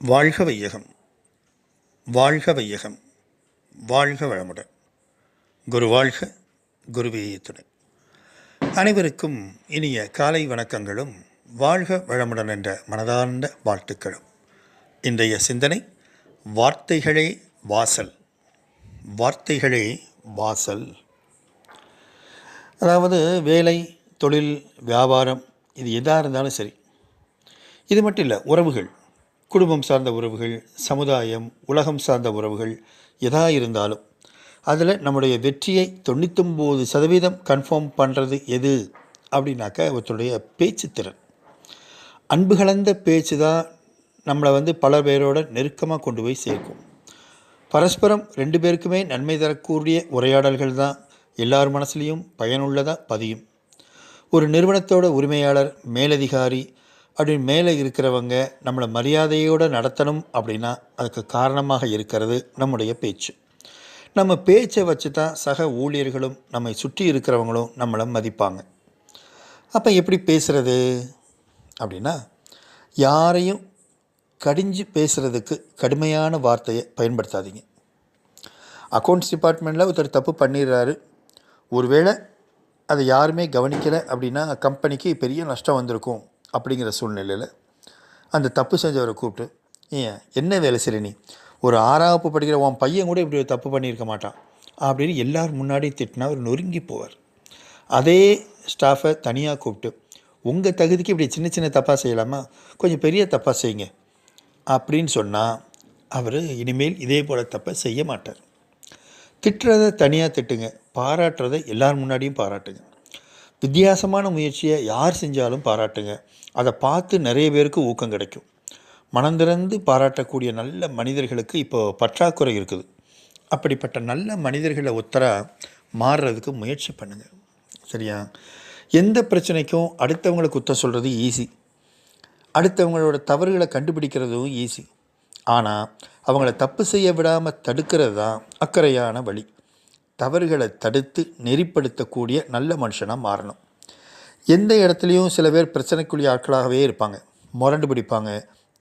வாழ்க வையகம் வாழ்க வையகம் வாழ்க வளமுடன். குரு வாழ்க குருவே துணை. அனைவருக்கும் இனிய காலை வணக்கங்களும் வாழ்க வளமுடன் என்ற மனதார்ந்த வாழ்த்துக்களும். இன்றைய சிந்தனை வார்த்தைகளே வாசல். வார்த்தைகளே வாசல். அதாவது வேலை தொழில் வியாபாரம் இது எதாக இருந்தாலும் சரி. இது மட்டும் இல்லை உறவுகள். குடும்பம் சார்ந்த உறவுகள் சமுதாயம் உலகம் சார்ந்த உறவுகள் எதா இருந்தாலும் அதில் நம்முடைய வெற்றியை தொண்ணூத்தொம்பது சதவீதம் கன்ஃபார்ம் பண்ணுறது எது அப்படின்னாக்கா ஒருத்தருடைய பேச்சு திறன். அன்பு கலந்த பேச்சு தான் நம்மளை வந்து பல பேரோட நெருக்கமாக கொண்டு போய் சேர்க்கும். பரஸ்பரம் ரெண்டு பேருக்குமே நன்மை தரக்கூடிய உரையாடல்கள் தான் எல்லார் மனசுலேயும் பயனுள்ளதாக பதியும். ஒரு நிறுவனத்தோட உரிமையாளர் மேலதிகாரி அப்படின்னு மேலே இருக்கிறவங்க நம்மளை மரியாதையோடு நடத்தணும் அப்படின்னா அதுக்கு காரணமாக இருக்கிறது நம்முடைய பேச்சு. நம்ம பேச்சை வச்சு தான் சக ஊழியர்களும் நம்மை சுற்றி இருக்கிறவங்களும் நம்மளை மதிப்பாங்க. அப்போ எப்படி பேசுகிறது அப்படின்னா யாரையும் கடிஞ்சு பேசுகிறதுக்கு கடுமையான வார்த்தையை பயன்படுத்தாதீங்க. அக்கௌண்ட்ஸ் டிபார்ட்மெண்ட்டில் ஒருத்தர் தப்பு பண்ணிடுறாரு. ஒருவேளை அதை யாருமே கவனிக்கலை அப்படின்னா கம்பெனிக்கு பெரிய நஷ்டம் வந்திருக்கும். அப்படிங்கிற சூழ்நிலையில் அந்த தப்பு செஞ்சவரை கூப்பிட்டு ஏன் என்ன வேலை செய்கிற நீ? ஒரு ஆறாவது படிக்கிற உன் பையன் கூட இப்படி ஒரு தப்பு பண்ணியிருக்க மாட்டான். அப்படின்னு எல்லார் முன்னாடி திட்டினா அவர் நொறுங்கி போவார். அதே ஸ்டாஃபை தனியாக கூப்பிட்டு உங்கள் தகுதிக்கு இப்படி சின்ன சின்ன தப்பாக செய்யலாமா? கொஞ்சம் பெரிய தப்பாக செய்யுங்க. அப்படின்னு சொன்னால் அவர் இனிமேல் இதே போல் தப்பை செய்ய மாட்டார். திட்டுறதை தனியாக திட்டுங்க பாராட்டுறதை எல்லார் முன்னாடியும் பாராட்டுங்க. வித்தியாசமான முயற்சியை யார் செஞ்சாலும் பாராட்டுங்க. அதை பார்த்து நிறைய பேருக்கு ஊக்கம் கிடைக்கும். மனந்திறந்து பாராட்டக்கூடிய நல்ல மனிதர்களுக்கு இப்போ பற்றாக்குறை இருக்குது. அப்படிப்பட்ட நல்ல மனிதர்களை ஒத்தராக மாறுறதுக்கு முயற்சி பண்ணுங்கள் சரியா? எந்த பிரச்சனைக்கும் அடுத்தவங்களை குத்த சொல்கிறது ஈஸி அடுத்தவங்களோட தவறுகளை கண்டுபிடிக்கிறதும் ஈஸி ஆனால் அவங்கள தப்பு செய்ய விடாமல் தடுக்கிறது தான் அக்கறையான வழி. தவறுகளை தடுத்து நெறிப்படுத்தக்கூடிய நல்ல மனுஷனாக மாறணும். எந்த இடத்துலையும் சில பேர் பிரச்சனைக்குரிய ஆட்களாகவே இருப்பாங்க. முரண்டு பிடிப்பாங்க.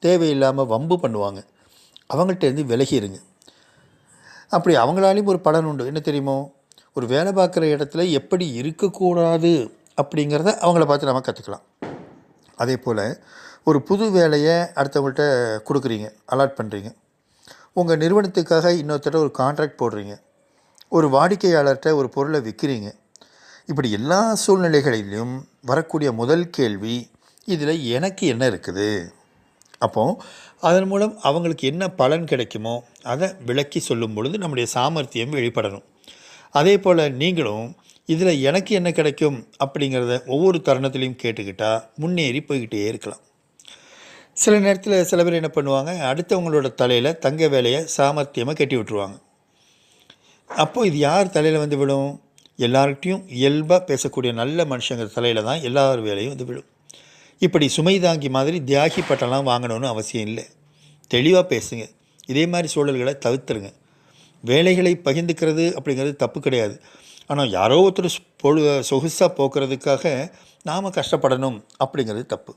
தேவையில்லாமல் வம்பு பண்ணுவாங்க. அவங்கள்ட்டேருந்து விலகி இருங்க. அப்படி அவங்களாலையும் ஒரு பலன் உண்டு. என்ன தெரியுமோ? ஒரு வேலை பார்க்குற இடத்துல எப்படி இருக்கக்கூடாது அப்படிங்கிறத அவங்கள பார்த்து நம்ம கற்றுக்கலாம் அதே போல் ஒரு புது வேலையை அடுத்தவங்கள்ட்ட கொடுக்குறீங்க. அலாட் பண்ணுறீங்க உங்கள் நிறுவனத்துக்காக இன்னொருத்தர ஒரு கான்ட்ராக்ட் போடுறீங்க. ஒரு வாடிக்கையாளர்கிட்ட ஒரு பொருளை விற்கிறீங்க இப்படி எல்லா சூழ்நிலைகளிலும் வரக்கூடிய முதல் கேள்வி இதில் எனக்கு என்ன இருக்குது? அப்போது அதன் மூலம் அவங்களுக்கு என்ன பலன் கிடைக்குமோ அதை விளக்கி சொல்லும் பொழுது நம்முடைய சாமர்த்தியம் வெளிப்படணும். அதே போல் நீங்களும் இதில் எனக்கு என்ன கிடைக்கும் அப்படிங்கிறத ஒவ்வொரு தருணத்திலையும் கேட்டுக்கிட்டால் முன்னேறி போய்கிட்டே இருக்கலாம். சில நேரத்தில் சில பேர் என்ன பண்ணுவாங்க அடுத்தவங்களோட தலையில் தங்க வேலையை சாமர்த்தியமாக கட்டி விட்டுருவாங்க. அப்போது இது யார் தலையில் வந்து விடும் எல்லார்கிட்டையும் இயல்பாக பேசக்கூடிய நல்ல மனுஷங்க தலையில் தான் எல்லார் வேலையும் வந்து விடும் இப்படி சுமை தாங்கி மாதிரி தியாகி பட்டம்லாம் வாங்கணும்னு அவசியம் இல்லை. தெளிவாக பேசுங்க. இதே மாதிரி சூழல்களை தவிர்த்துருங்க. வேலைகளை பகிர்ந்துக்கிறது அப்படிங்கிறது தப்பு கிடையாது. ஆனால் யாரோ ஒருத்தர் பொழு சொகுசாக போக்குறதுக்காக நாம் கஷ்டப்படணும் அப்படிங்கிறது தப்பு.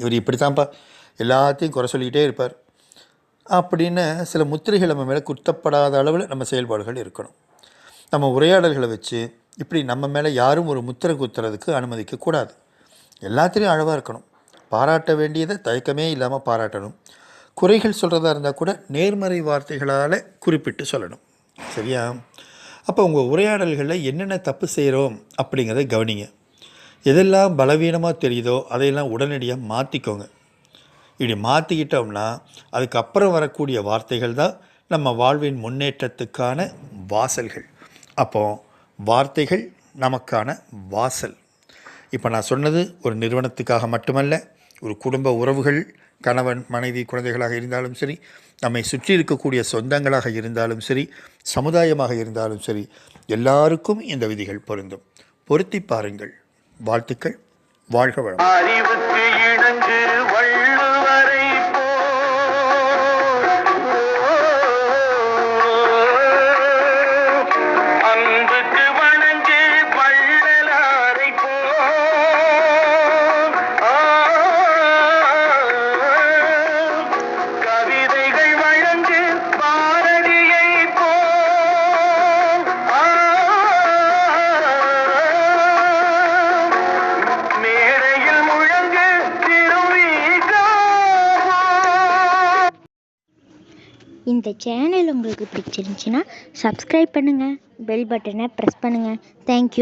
இவர் இப்படி தான்ப்பா எல்லாத்தையும் குறை சொல்லிக்கிட்டே இருப்பார். அப்படின்னு சில முத்திரைகள் நம்ம மேலே குத்தப்படாத அளவில் நம்ம செயல்பாடுகள் இருக்கணும். நம்ம உரையாடல்களை வச்சு இப்படி நம்ம மேலே யாரும் ஒரு முத்திரை குத்துறதுக்கு அனுமதிக்கக்கூடாது எல்லாத்துலேயும் அளவாக இருக்கணும். பாராட்ட வேண்டியதை தயக்கமே இல்லாமல் பாராட்டணும். குறைகள் சொல்கிறதா இருந்தால் கூட நேர்மறை வார்த்தைகளால் குறிப்பிட்டு சொல்லணும். சரியா? அப்போ உங்கள் உரையாடல்களில் என்னென்ன தப்பு செய்கிறோம் அப்படிங்கிறத கவனிங்க. எதெல்லாம் பலவீனமாக தெரியுதோ அதையெல்லாம் உடனடியாக மாற்றிக்கோங்க இப்படி மாற்றிக்கிட்டோம்னா அதுக்கப்புறம் வரக்கூடிய வார்த்தைகள் தான் நம்ம வாழ்வின் முன்னேற்றத்துக்கான வாசல்கள். அப்போ வார்த்தைகள் நமக்கான வாசல். இப்போ நான் சொன்னது ஒரு நிறுவனத்துக்காக மட்டுமல்ல ஒரு குடும்ப உறவுகள் கணவன் மனைவி குழந்தைகளாக இருந்தாலும் சரி நம்மை சுற்றி இருக்கக்கூடிய சொந்தங்களாக இருந்தாலும் சரி சமுதாயமாக இருந்தாலும் சரி எல்லாருக்கும் இந்த விதிகள் பொருந்தும். பொருத்தி பாருங்கள். வாழ்த்துக்கள். வாழ்க வளம் இந்த சேனல் உங்களுக்கு பிடிச்சிருந்துச்சின்னா சப்ஸ்கிரைப் பண்ணுங்கள் பெல் பட்டனை ப்ரெஸ் பண்ணுங்கள் தேங்க்யூ